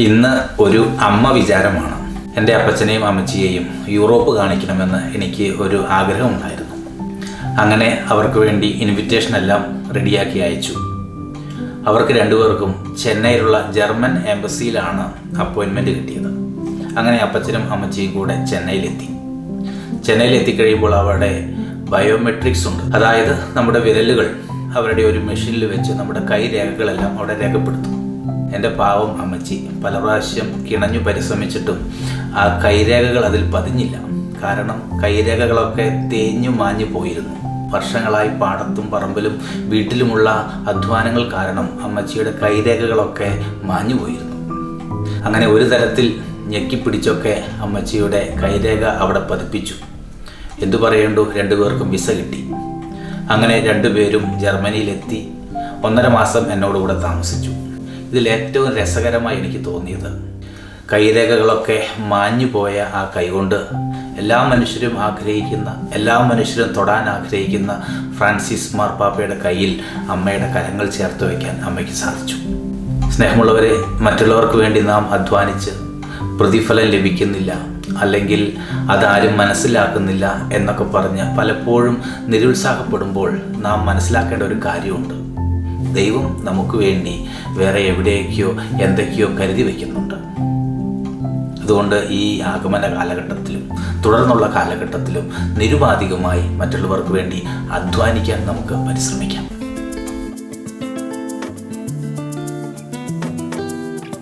ഇന്ന് ഒരു അമ്മ വിചാരമാണ്. എന്റെ അപ്പച്ചനെയും അമ്മച്ചിയെയും യൂറോപ്പ് കാണിക്കണമെന്ന് എനിക്ക് ഒരു ആഗ്രഹമുണ്ടായിരുന്നു. അങ്ങനെ അവർക്ക് വേണ്ടി ഇൻവിറ്റേഷൻ എല്ലാം റെഡിയാക്കി അയച്ചു. അവർക്ക് രണ്ടുപേർക്കും ചെന്നൈയിലുള്ള ജർമ്മൻ എംബസിയിലാണ് അപ്പോയിൻമെന്റ് കിട്ടിയത്. അങ്ങനെ അപ്പച്ചനും അമ്മച്ചിയും കൂടെ ചെന്നൈയിലെത്തി. ചെന്നൈയിൽ എത്തിക്കഴിയുമ്പോൾ അവരുടെ ബയോമെട്രിക്സ് ഉണ്ട്. അതായത് നമ്മുടെ വിരലുകൾ അവരുടെ ഒരു മെഷീനിൽ വെച്ച് നമ്മുടെ കൈ രേഖകളെല്ലാം അവിടെ രേഖപ്പെടുത്തും. എന്റെ പാവം അമ്മച്ചി പല പ്രാവശ്യം കിണഞ്ഞു പരിശ്രമിച്ചിട്ടും ആ കൈരേഖകൾ അതിൽ പതിഞ്ഞില്ല. കാരണം കൈരേഖകളൊക്കെ തേഞ്ഞു മാഞ്ഞു പോയിരുന്നു. വർഷങ്ങളായി പാടത്തും പറമ്പിലും വീട്ടിലുമുള്ള അധ്വാനങ്ങൾ കാരണം അമ്മച്ചിയുടെ കൈരേഖകളൊക്കെ മാഞ്ഞു പോയിരുന്നു. അങ്ങനെ ഒരു തരത്തിൽ ഞെക്കിപ്പിടിച്ചൊക്കെ അമ്മച്ചിയുടെ കൈരേഖ അവിടെ പതിപ്പിച്ചു. എന്തു പറയേണ്ടു? രണ്ടുപേർക്കും വിസ കിട്ടി. അങ്ങനെ രണ്ടുപേരും ജർമ്മനിയിലെത്തി. ഒന്നര മാസം എന്നോടുകൂടെ താമസിച്ചു. ഇതിൽ ഏറ്റവും രസകരമായി എനിക്ക് തോന്നിയത്. കൈരേഖകളൊക്കെ മാഞ്ഞു പോയ ആ കൈകൊണ്ട് എല്ലാ മനുഷ്യരും ആഗ്രഹിക്കുന്ന എല്ലാ മനുഷ്യരും തൊടാൻ ആഗ്രഹിക്കുന്ന ഫ്രാൻസിസ് മാർപ്പാപ്പയുടെ കയ്യിൽ അമ്മയുടെ കരങ്ങൾ ചേർത്ത് വയ്ക്കാൻ അമ്മയ്ക്ക് സാധിച്ചു. സ്നേഹമുള്ളവരെ മറ്റുള്ളവർക്ക് വേണ്ടി നാം അധ്വാനിച്ച് പ്രതിഫലം ലഭിക്കുന്നില്ല അല്ലെങ്കിൽ അതാരും മനസ്സിലാക്കുന്നില്ല എന്നൊക്കെ പറഞ്ഞ് പലപ്പോഴും നിരുത്സാഹപ്പെടുമ്പോൾ നാം മനസ്സിലാക്കേണ്ട ഒരു കാര്യമുണ്ട്. ദൈവം നമുക്ക് വേണ്ടി വേറെ എവിടേക്കോ എന്തൊക്കെയോ കരുതി വയ്ക്കുന്നുണ്ട് അതുകൊണ്ട് ഈ ആഗമന കാലഘട്ടത്തിലും തുടർന്നുള്ള കാലഘട്ടത്തിലും നിരുപാധികമായി മറ്റുള്ളവർക്ക് വേണ്ടി അധ്വാനിക്കാൻ നമുക്ക് പരിശ്രമിക്കാം.